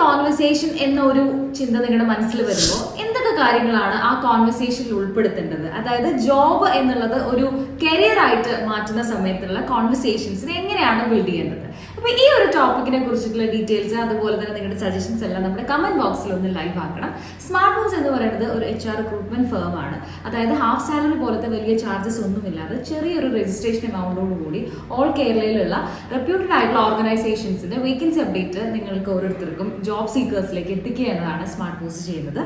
Conversation എന്ന ഒരു ചിന്ത നിങ്ങളുടെ മനസ്സിൽ വരുമ്പോൾ കാര്യങ്ങളാണ് ആ കോൺവെർസേഷനിൽ ഉൾപ്പെടുത്തേണ്ടത്. അതായത് ജോബ് എന്നുള്ളത് ഒരു കരിയർ ആയിട്ട് മാറ്റുന്ന സമയത്തുള്ള കോൺവെർസേഷൻസിനെ എങ്ങനെയാണ് ബിൽഡ് ചെയ്യേണ്ടത്? അപ്പൊ ഈ ഒരു ടോപ്പിക്കിനെ കുറിച്ചിട്ടുള്ള ഡീറ്റെയിൽസ് അതുപോലെ തന്നെ നിങ്ങളുടെ സജഷൻസ് എല്ലാം നമ്മുടെ കമന്റ് ബോക്സിൽ ഒന്ന് ലൈവ് ആക്കണം. സ്മാർട്ട് ബോക്സ് എന്ന് പറയുന്നത് ഒരു എച്ച് ആർ റിക്രൂട്ട്മെന്റ് ഫേം ആണ്. അതായത് ഹാഫ് സാലറി പോലത്തെ വലിയ ചാർജസ് ഒന്നുമില്ലാതെ ചെറിയൊരു രജിസ്ട്രേഷൻ എമൗണ്ടോട് കൂടി ഓൾ കേരളയിലുള്ള റെപ്യൂട്ടഡ് ആയിട്ടുള്ള ഓർഗനൈസേഷൻസിന്റെ വേക്കൻസി അപ്ഡേറ്റ് നിങ്ങൾക്ക് ഓരോരുത്തർക്കും ജോബ് സീക്കേഴ്സിലേക്ക് എത്തിക്കുക എന്നതാണ് സ്മാർട്ട് ബോക്സ് ചെയ്യുന്നത്.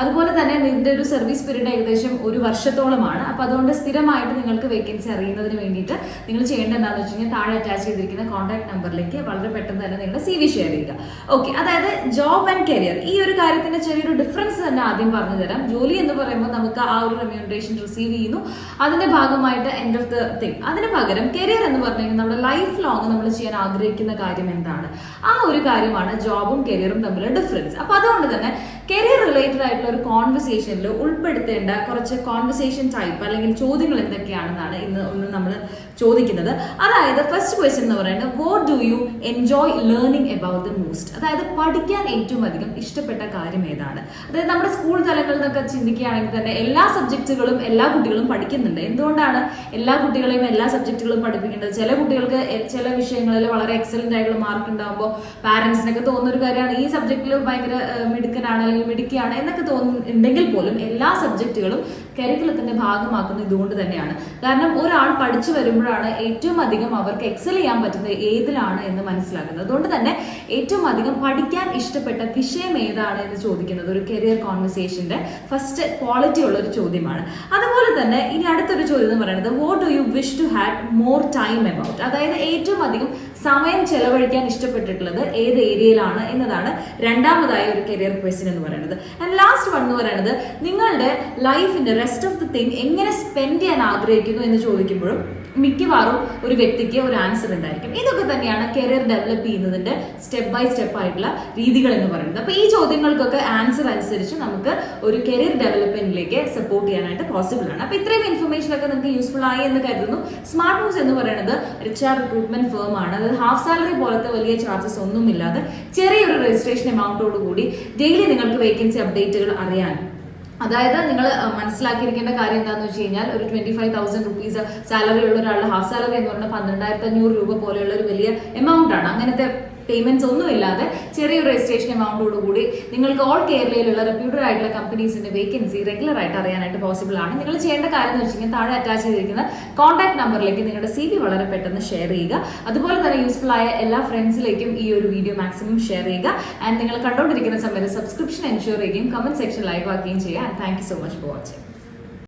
അതുപോലെ തന്നെ ഇതിന്റെ ഒരു സർവീസ് പീരീഡ് ഏകദേശം ഒരു വർഷത്തോളമാണ്. അപ്പൊ അതുകൊണ്ട് സ്ഥിരമായിട്ട് നിങ്ങൾക്ക് വേക്കൻസി അറിയുന്നതിന് വേണ്ടിയിട്ട് നിങ്ങൾ ചെയ്യേണ്ടത് എന്താണെന്ന് വെച്ച് കഴിഞ്ഞാൽ താഴെ അറ്റാച്ച് ചെയ്തിരിക്കുന്ന കോൺടാക്ട് നമ്പറിലേക്ക് വളരെ പെട്ടെന്ന് തന്നെ നിങ്ങളുടെ സി വി ഷെയർ ചെയ്യുക. ഓക്കെ അതായത് ജോബ് ആൻഡ് കരിയർ ഈ ഒരു കാര്യത്തിന്റെ ചെറിയൊരു ഡിഫറൻസ് തന്നെ ആദ്യം പറഞ്ഞു തരാം. ജോലി എന്ന് പറയുമ്പോൾ നമുക്ക് ആ ഒരു റെമ്യൂണറേഷൻ റിസീവ് ചെയ്യുന്നു. അതിന്റെ ഭാഗമായിട്ട് എൻഡ് ഓഫ് ദ തിങ് അതിന് പകരം കരിയർ എന്ന് പറഞ്ഞു കഴിഞ്ഞാൽ നമ്മുടെ ലൈഫ് ലോങ് നമ്മൾ ചെയ്യാൻ ആഗ്രഹിക്കുന്ന കാര്യം എന്താണ്? ആ ഒരു കാര്യമാണ് ജോബും കരിയറും തമ്മിലുള്ള ഡിഫറൻസ് അപ്പൊ അതുകൊണ്ട് തന്നെ കരിയർ റിലേറ്റഡ് ആയിട്ടുള്ള ഒരു കോൺവെർസേഷനിൽ ഉൾപ്പെടുത്തേണ്ട കുറച്ച് കോൺവെർസേഷൻ ടൈപ്പ് അല്ലെങ്കിൽ ചോദ്യങ്ങൾ എന്തൊക്കെയാണെന്നാണ് ഇന്ന് ഒന്ന് നമ്മൾ ചോദിക്കുന്നത്. അതായത് ഫസ്റ്റ് ക്വസ്റ്റ്യൻ എന്ന് പറയുന്നത് what do you enjoy learning about the most അതായത് പഠിക്കാൻ ഏറ്റവും അധികം ഇഷ്ടപ്പെട്ട കാര്യം ഏതാണ്? അതായത് നമ്മുടെ സ്കൂൾ തലങ്ങളിൽ നിന്നൊക്കെ ചിന്തിക്കുകയാണെങ്കിൽ തന്നെ എല്ലാ സബ്ജക്റ്റുകളും എല്ലാ കുട്ടികളും പഠിക്കുന്നുണ്ട്. എന്തുകൊണ്ടാണ് എല്ലാ കുട്ടികളെയും എല്ലാ സബ്ജക്റ്റുകളും പഠിപ്പിക്കേണ്ടത്? ചില കുട്ടികൾക്ക് ചില വിഷയങ്ങളിൽ വളരെ എക്സലന്റ് ആയിട്ടുള്ള മാർക്ക് ഉണ്ടാകുമ്പോൾ പാരന്റ്സിനൊക്കെ തോന്നുന്ന ഒരു കാര്യമാണ്. ഈ സബ്ജക്റ്റിൽ ഭയങ്കര മിടുക്കനാണ് അല്ലെങ്കിൽ മിടുക്കിയാണ് എന്നൊക്കെ തോന്നുന്നുണ്ടെങ്കിൽ പോലും എല്ലാ സബ്ജക്റ്റുകളും കരിക്കുലത്തിന്റെ ഭാഗമാക്കുന്നത് ഇതുകൊണ്ട് തന്നെയാണ്. കാരണം ഒരാൾ പഠിച്ചു വരുമ്പോഴാണ് ഏറ്റവും അധികം അവർക്ക് എക്സൽ ചെയ്യാൻ പറ്റുന്നത് ഏതിലാണ് എന്ന് മനസ്സിലാക്കുന്നത്. അതുകൊണ്ട് തന്നെ ഏറ്റവും അധികം പഠിക്കാൻ ഇഷ്ടപ്പെട്ട വിഷയം ഏതാണ് എന്ന് ചോദിക്കുന്നത് ഒരു കരിയർ കോൺവെർസേഷന്റെ ഫസ്റ്റ് ക്വാളിറ്റി ഉള്ള ഒരു ചോദ്യമാണ്. അതുപോലെ തന്നെ ഇനി അടുത്തൊരു ചോദ്യം എന്ന് പറയുന്നത് what do you wish to have more time about അതായത് ഏറ്റവും അധികം സമയം ചെലവഴിക്കാൻ ഇഷ്ടപ്പെട്ടിട്ടുള്ളത് ഏത് ഏരിയയിലാണ് എന്നതാണ് രണ്ടാമതായ ഒരു കരിയർ ക്വസ്റ്റ്യൻ എന്ന് പറയുന്നത്. ആൻഡ് ലാസ്റ്റ് വൺ എന്ന് പറയുന്നത് നിങ്ങളുടെ ലൈഫിന്റെ റെസ്റ്റ് ഓഫ് ദി തിങ് എങ്ങനെ സ്പെൻഡ് ചെയ്യാൻ ആഗ്രഹിക്കുന്നു എന്ന് ചോദിക്കുമ്പോഴും മിക്കവാറും ഒരു വ്യക്തിക്ക് ഒരു ആൻസർ ഉണ്ടായിരിക്കും. ഇതൊക്കെ തന്നെയാണ് കരിയർ ഡെവലപ്പ് ചെയ്യുന്നതിന്റെ സ്റ്റെപ്പ് ബൈ സ്റ്റെപ്പ് ആയിട്ടുള്ള രീതികൾ എന്ന് പറയുന്നത്. അപ്പോൾ ഈ ചോദ്യങ്ങൾക്കൊക്കെ ആൻസർ അനുസരിച്ച് നമുക്ക് ഒരു കരിയർ ഡെവലപ്മെന്റിലേക്ക് സപ്പോർട്ട് ചെയ്യാനായിട്ട് പോസിബിൾ ആണ്. അപ്പോൾ ഇത്രയും ഇൻഫർമേഷൻ ഒക്കെ നിങ്ങൾക്ക് യൂസ്ഫുൾ ആയി എന്ന് കരുതുന്നു. സ്മാർട്ട് മൂവ്സ് എന്ന് പറയുന്നത് റിച്ച് ആർ റിക്രൂട്ട്മെന്റ് ഫേം ആണ്. അത് ഹാഫ് സാലറി പോലത്തെ വലിയ ചാർജസ് ഒന്നുമില്ലാതെ ചെറിയൊരു രജിസ്ട്രേഷൻ എമൗണ്ടോട് കൂടി ഡെയിലി നിങ്ങൾക്ക് വേക്കൻസി അപ്ഡേറ്റുകൾ അറിയാൻ. അതായത് നിങ്ങൾ മനസ്സിലാക്കിയിരിക്കേണ്ട കാര്യം എന്താണെന്ന് വെച്ച് കഴിഞ്ഞാൽ ഒരു twenty five thousand rupees salary ഉള്ള ഒരാളുടെ ഹാഫ് സാലറി എന്ന് പറഞ്ഞാൽ പന്ത്രണ്ടായിരത്തി അഞ്ഞൂറ് രൂപ പോലെയുള്ള ഒരു വലിയ എമൗണ്ട് ആണ്. അങ്ങനത്തെ പേയ്മെന്റ്സ് ഒന്നുമില്ലാതെ ചെറിയൊരു രജിസ്ട്രേഷൻ എമൗണ്ടോട് കൂടി നിങ്ങൾക്ക് ഓൾ കേരളയിലുള്ള റെപ്യൂട്ടഡ് ആയിട്ടുള്ള കമ്പനീസിന്റെ വേക്കൻസി റെഗുലർ ആയിട്ട് അറിയാനായിട്ട് പോസിബിൾ ആണ്. നിങ്ങൾ ചെയ്യേണ്ട കാര്യം എന്ന് വെച്ചാൽ താഴെ അറ്റാച്ച് ചെയ്തിരിക്കുന്ന കോൺടാക്ട് നമ്പറിലേക്ക് നിങ്ങളുടെ സി വളരെ പെട്ടെന്ന് ഷെയർ ചെയ്യുക. അതുപോലെ തന്നെ യൂസ്ഫുൾ ആയ എല്ലാ ഫ്രണ്ട്സിലേക്കും ഈ ഒരു വീഡിയോ മാക്സിമം ഷെയർ ചെയ്യുക. ആൻഡ് നിങ്ങൾ കണ്ടുകൊണ്ടിരിക്കുന്ന സമയത്ത് സബ്സ്ക്രിപ്ഷൻ എൻഷുർ ചെയ്യുകയും കമന്റ് സെക്ഷൻ ലൈവ് ആക്കുകയും ചെയ്യുക. And thank so much for watching